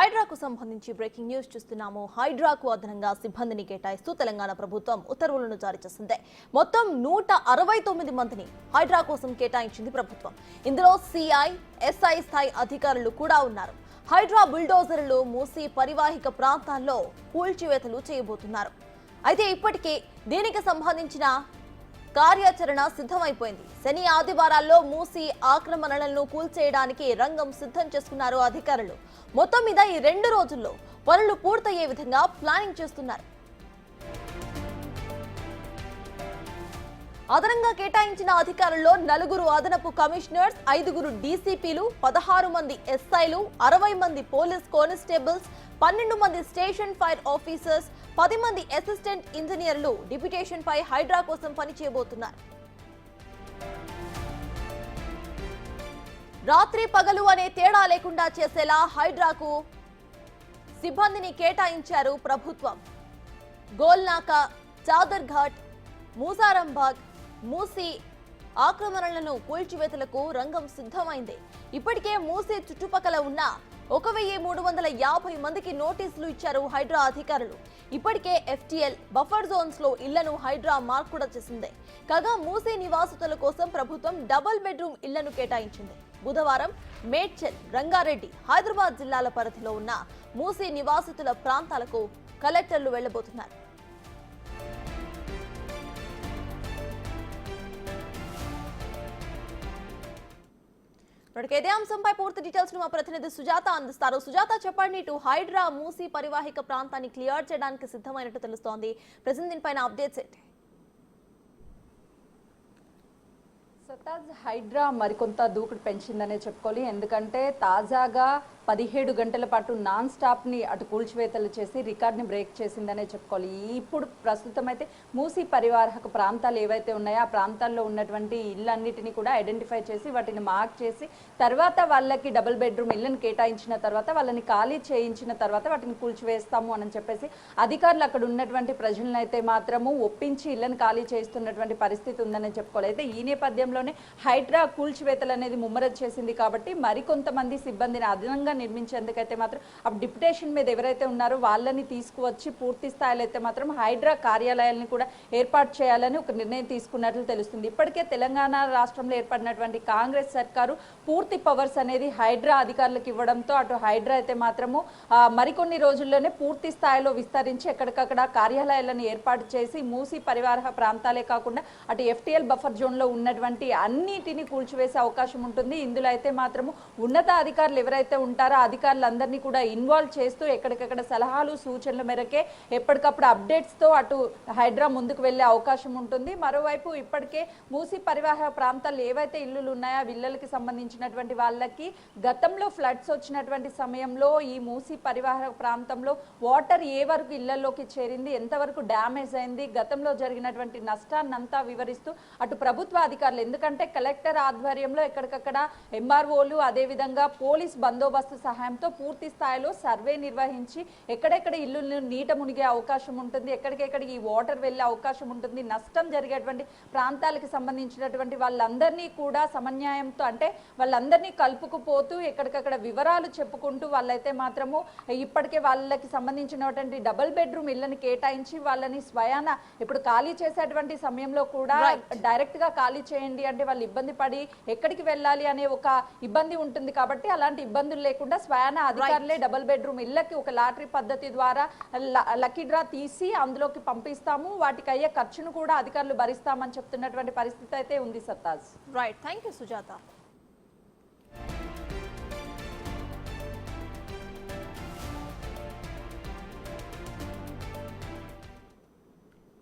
హైడ్రాకు సంబంధించి breaking news చూస్తున్నాము. హైడ్రాకు అదనంగా సిబ్బందిని కేటాయిస్తూ తెలంగాణ ప్రభుత్వం ఉత్తర్వులను జారీ చేసింది. మొత్తం నూట అరవై తొమ్మిది మందిని హైడ్రా కోసం కేటాయించింది ప్రభుత్వం. ఇందులో సిఐ ఎస్ఐ స్థాయి అధికారులు కూడా ఉన్నారు. హైడ్రా బుల్డోజర్లు మూసి పరివాహిక ప్రాంతాల్లో కూల్చివేతలు చేయబోతున్నారు. అయితే ఇప్పటికే దీనికి సంబంధించిన కార్యాచరణ సిద్ధమైపోయింది. శని ఆదివారాల్లో మూసి ఆక్రమణలను కూల్చేయడానికి రంగం సిద్ధం చేసుకున్నారు అధికారులు. మొత్తం మీద ఈ రెండు రోజుల్లో పనులు పూర్తయ్యే విధంగా ప్లానింగ్ చేస్తున్నారు. అదనంగా కేటాయించిన అధికారుల్లో నలుగురు అదనపు కమిషనర్స్ ఐదుగురు డీసీపీలు పదహారు మంది ఎస్ఐలు అరవై మంది పోలీస్ కానిస్టేబుల్స్ పన్నెండు మంది స్టేషన్ ఫైర్ ఆఫీసర్స్ పది మంది అసిస్టెంట్ ఇంజనీర్లు డిప్యుటేషన్ పై హైడ్రా కోసం పనిచేయబోతున్నారు. రాత్రి పగలు అనే తేడా లేకుండా చేసేలా హైడ్రాకు సిబ్బందిని కేటాయించారు ప్రభుత్వం. గోల్నాక చాదర్ఘాట్ మూసారంబాగ్ మూసి ఆక్రమణలను కూల్చివేతలకు రంగం సిద్ధమైంది. ఇప్పటికే మూసి చుట్టుపక్కల ఉన్న ఒక వెయ్యి మూడు వందల యాభై మందికి నోటీసులు ఇచ్చారు హైడ్రా అధికారులు. ఇప్పటికే ఎఫ్టీఎల్ బఫర్ జోన్స్లో ఇళ్ళను హైడ్రా మార్క్ కూడా చేసింది. కాగా మూసే నివాసితుల కోసం ప్రభుత్వం డబుల్ బెడ్రూమ్ ఇళ్ళను కేటాయించింది. బుధవారం మేడ్చల్ రంగారెడ్డి హైదరాబాద్ జిల్లాల పరిధిలో ఉన్న మూసీ నివాసితుల ప్రాంతాలకు కలెక్టర్లు వెళ్ళబోతున్నారు ఇప్పటికే ఇదే అంశంపై పూర్తి డీటెయిల్స్ను మా ప్రతినిధి సుజాత అందిస్తారు. సుజాత చెప్పండి ఇటు హైడ్రా మూసీ పరివాహిక ప్రాంతాన్ని క్లియర్ చేయడానికి సిద్ధమైనట్టు తెలుస్తోంది. ప్రజెంట్ దీనిపైన అప్డేట్స్ ఏంటి? సతాజ్ హైడ్రా మరికొంత దూకుడు పెంచిందనే చెప్పుకోవాలి. ఎందుకంటే తాజాగా పదిహేడు గంటల పాటు నాన్ స్టాప్ని అటు కూల్చివేతలు చేసి రికార్డ్ని బ్రేక్ చేసిందనే చెప్పుకోవాలి. ఇప్పుడు ప్రస్తుతం అయితే మూసి పరివాహక ప్రాంతాలు ఏవైతే ఉన్నాయో ఆ ప్రాంతాల్లో ఉన్నటువంటి ఇళ్ళన్నిటిని కూడా ఐడెంటిఫై చేసి వాటిని మార్క్ చేసి తర్వాత వాళ్ళకి డబుల్ బెడ్రూమ్ ఇళ్ళని కేటాయించిన తర్వాత వాళ్ళని ఖాళీ చేయించిన తర్వాత వాటిని కూల్చివేస్తాము అని చెప్పేసి అధికారులు అక్కడ ఉన్నటువంటి ప్రజలను అయితే మాత్రము ఒప్పించి ఇళ్ళని ఖాళీ చేస్తున్నటువంటి పరిస్థితి ఉందని చెప్పుకోవాలి. అయితే ఈ నేపథ్యంలో సమయంలోనే హైడ్రా కూల్చివేతలు అనేది ముమ్మరం చేసింది కాబట్టి మరికొంతమంది సిబ్బందిని అదనంగా నిర్మించేందుకైతే మాత్రం ఆ డిప్యుటేషన్ మీద ఎవరైతే ఉన్నారో వాళ్ళని తీసుకువచ్చి పూర్తి స్థాయిలో అయితే మాత్రం హైడ్రా కార్యాలయాలను కూడా ఏర్పాటు చేయాలని ఒక నిర్ణయం తీసుకున్నట్లు తెలుస్తుంది. ఇప్పటికే తెలంగాణ రాష్ట్రంలో ఏర్పడినటువంటి కాంగ్రెస్ సర్కారు పూర్తి పవర్స్ అనేది హైడ్రా అధికారులకు ఇవ్వడంతో అటు హైడ్రా అయితే మాత్రము మరికొన్ని రోజుల్లోనే పూర్తి స్థాయిలో విస్తరించి ఎక్కడికక్కడ కార్యాలయాలను ఏర్పాటు చేసి మూసి పరివార ప్రాంతాలే కాకుండా అటు ఎఫ్టీఎల్ బఫర్ జోన్లో ఉన్నటువంటి అన్నిటిని కూల్చివేసే అవకాశం ఉంటుంది. ఇందులో అయితే మాత్రము ఉన్నత అధికారులు ఎవరైతే ఉంటారో అధికారులందరినీ కూడా ఇన్వాల్వ్ చేస్తూ ఎక్కడికక్కడ సలహాలు సూచనల మేరకే ఎప్పటికప్పుడు అప్డేట్స్తో అటు హైడ్రా ముందుకు వెళ్ళే అవకాశం ఉంటుంది. మరోవైపు ఇప్పటికే మూసి పరివాహక ప్రాంతాలు ఏవైతే ఇల్లులు ఉన్నాయో ఆ ఇళ్ళకి సంబంధించినటువంటి వాళ్ళకి గతంలో ఫ్లడ్స్ వచ్చినటువంటి సమయంలో ఈ మూసి పరివాహక ప్రాంతంలో వాటర్ ఏ వరకు ఇళ్ళలోకి చేరింది ఎంతవరకు డ్యామేజ్ అయింది గతంలో జరిగినటువంటి నష్టాన్నంతా వివరిస్తూ అటు ప్రభుత్వ అధికారులు ఎందుకంటే కలెక్టర్ ఆధ్వర్యంలో ఎక్కడికక్కడ ఎంఆర్ఓలు అదేవిధంగా పోలీస్ బందోబస్తు సహాయంతో పూర్తి స్థాయిలో సర్వే నిర్వహించి ఎక్కడెక్కడ ఇల్లు నీట మునిగే అవకాశం ఉంటుంది ఎక్కడికెక్కడ ఈ వాటర్ వెళ్ళే అవకాశం ఉంటుంది నష్టం జరిగేటువంటి ప్రాంతాలకు సంబంధించినటువంటి వాళ్ళందరినీ కూడా సమన్యాయంతో అంటే వాళ్ళందరినీ కలుపుకుపోతూ ఎక్కడికక్కడ వివరాలు చెప్పుకుంటూ వాళ్ళైతే మాత్రము ఇప్పటికే వాళ్ళకి సంబంధించినటువంటి డబుల్ బెడ్రూమ్ ఇళ్ళని కేటాయించి వాళ్ళని స్వయాన ఇప్పుడు ఖాళీ చేసేటువంటి సమయంలో కూడా డైరెక్ట్గా ఖాళీ చేయండి అంటే వాళ్ళు ఇబ్బంది పడి ఎక్కడికి వెళ్ళాలి అనే ఒక ఇబ్బంది ఉంటుంది కాబట్టి అలాంటి ఇబ్బందులు లేకుండా స్వయాన అధికారులే డబుల్ బెడ్రూమ్ ఇళ్ళకి ఒక లాటరీ పద్ధతి ద్వారా లక్కీ డ్రా తీసి అందులోకి పంపిస్తాము. వాటికి అయ్యే ఖర్చును కూడా అధికారులు భరిస్తామని చెప్తున్నటువంటి పరిస్థితి అయితే ఉంది సత్తాజ్. Right thank you Sujatha.